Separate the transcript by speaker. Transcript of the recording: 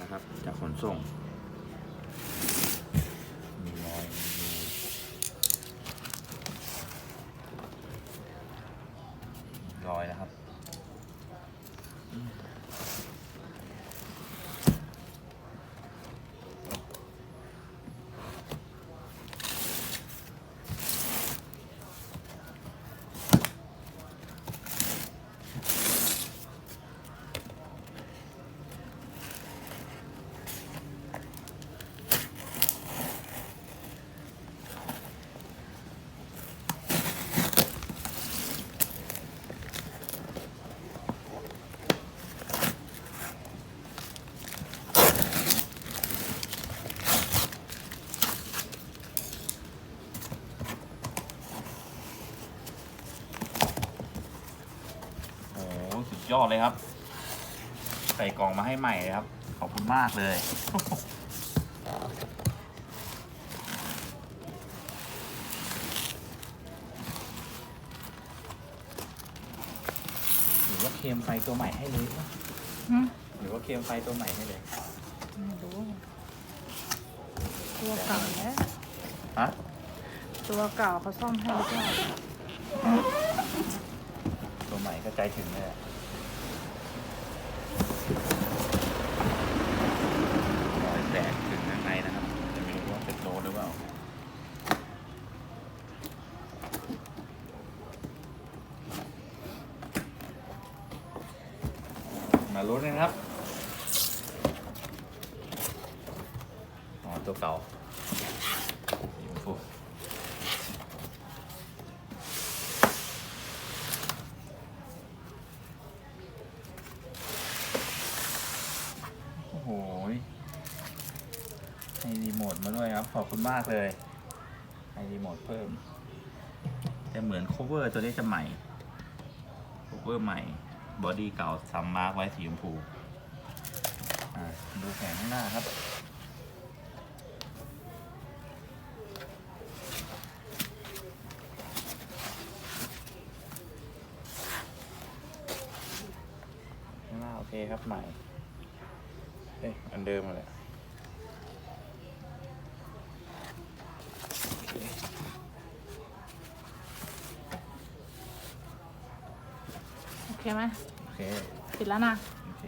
Speaker 1: นะครับ จากขนส่งมีรอยมีรอยนะครับ ยอดเลยครับ ใส่กล่องมาให้ใหม่เลยครับ ขอบคุณมากเลย หรือว่าเคลมไฟตัวใหม่ให้เลยวะ
Speaker 2: หืม
Speaker 1: หรือว่าเคลมไฟตัวใหม่ให้เลย
Speaker 2: ไม่รู้ตัวเก่าแล้ว
Speaker 1: ฮะ
Speaker 2: ตัวเก่าเขาซ่อมให้หรือเปล่า
Speaker 1: ตัวใหม่ก็ใจถึงเลยอะรอยแตกถึงข้างในนะครับแต่ไม่รู้ว่าเป็นโลหรือเปล่า ลุ้นกันครับอ๋อตัวเก่าสีชมพูโอ้โหให้รีโมทมาด้วยครับ ขอบคุณมากเลย ให้รีโมทเพิ่ม แต่เหมือน cover ตัวนี้จะใหม่ cover ใหม่ บอดี้เก่าซัมมาร์กไว้สีชมพูดูแผงข้างหน้าครับข้างหน้าโอเคครับใหม่เอ้ยอันเดิมมาเลย
Speaker 2: โอเคไหม
Speaker 1: เค
Speaker 2: ปิดแล้วนะ
Speaker 1: โอเค